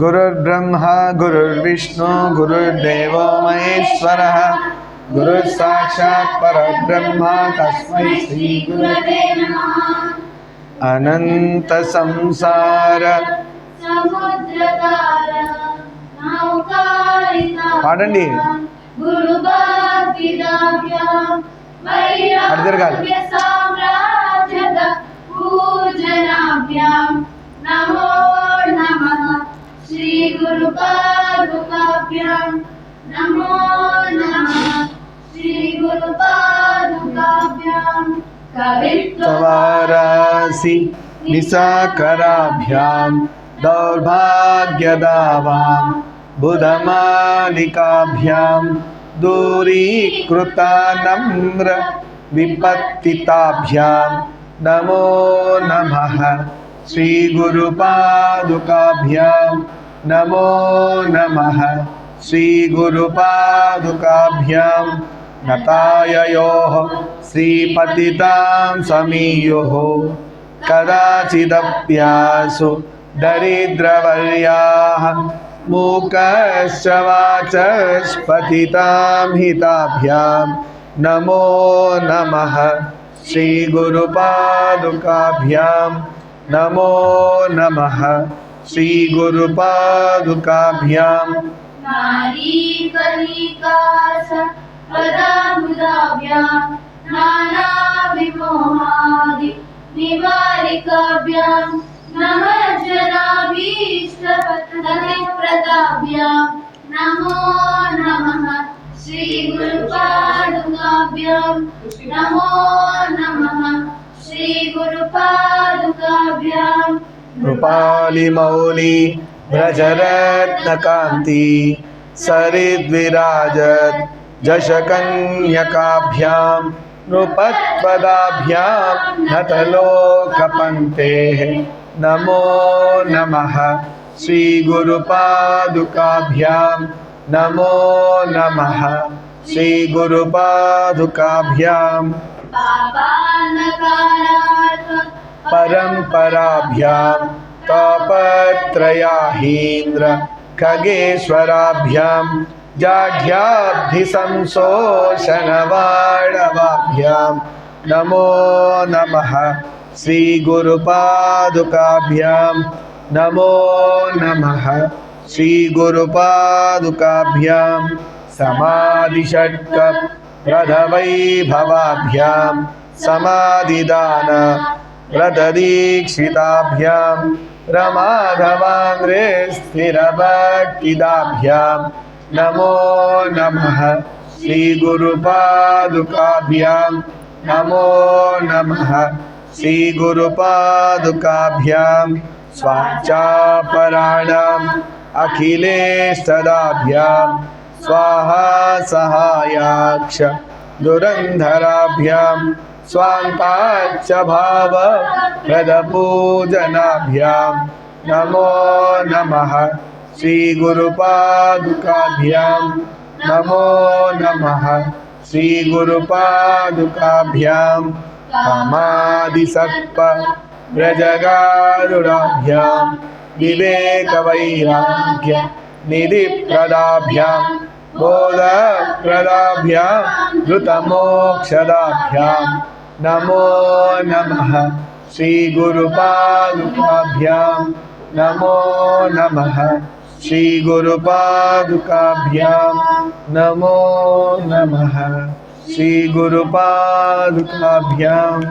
गुरुर्ब्रह्मा गुरुर्विष्णु गुरुर्देवो महेश्वरः गुरुः साक्षात् परब्रह्म तस्मै श्रीगुरवे अनन्तसंसार సముద్రతార నౌకారిత పాడండి. గురుభాగ్యదాభ్యాం అటు తిరగాలి. వైరాగ్య సామ్రాజ్యద పూజనాభ్యాం నమో నమః गुरुपादुकाभ्यां नमो नमः। श्रीगुरुपादुकाभ्यां कवित्ववारासि दौर्भाग्यदावां बुधमालिकाभ्यां दूरीकृता नम्र विपत्तिताभ्यां नमो नमः। श्रीगुरुपादुकाभ्यां नमो नमः। श्रीगुरुपादुकाभ्यां नताययोः, श्रीपतितां समीयुः। कदाचिदप्यासु दरिद्रवर्याः, मूकश्च वाचस्पतितां हिताभ्यां। नमो नमः। श्रीगुरुपादुकाभ्यां नमो नमः। श्रीगुरुपादुकाभ्यां नानाविमोहादि निवारिकाभ्यां नमः जनाभीष्टपथनिप्रदाभ्यां नमो नमः श्रीगुरुपादुकाभ्यां नमो नमः श्रीगुरुपादुकाभ्यां कृपालिमौलि व्रजरत्नकान्ति सरिद्विराजत् जशकन्यकाभ्यां नृपत्पदाभ्यां नतलोकपङ्क्तेः नमो नमः श्रीगुरुपादुकाभ्यां नमो नमः श्रीगुरुपादुकाभ्यां पापान्धकारात् परम्पराभ्यां तापत्रयाहीन्द्र खगेश्वराभ्यां जाढ्याब्धिसंशोषणवाडवाभ्यां नमो नमः श्रीगुरुपादुकाभ्यां नमो नमः श्रीगुरुपादुकाभ्यां समाधिषट्क रथवैभवाभ्यां समाधिदान व्रतदीक्षिताभ्यां रमाधवाङ्ग्रे स्थिरभक्तिदाभ्यां, नमो नमः श्रीगुरुपादुकाभ्यां, नमो नमः श्रीगुरुपादुकाभ्यां, स्वाचापराणाम् अखिलेस्तदाभ्यां स्वाहा सहायाक्ष दुरन्धराभ्यां स्वान्ताच्च भाव प्रदपूजनाभ्यां नमो नमः। श्रीगुरुपादुकाभ्यां नमो नमः। श्रीगुरुपादुकाभ्यां कामादिसत्प व्रजगारुडाभ्यां विवेकवैराग्य निधिप्रदाभ्यां बोधप्रदाभ्यां धृतमोक्षदाभ्यां नमो नमः। श्रीगुरुपादुकाभ्यां नमो नमः। श्रीगुरुपादुकाभ्यां नमो नमः। श्रीगुरुपादुकाभ्यां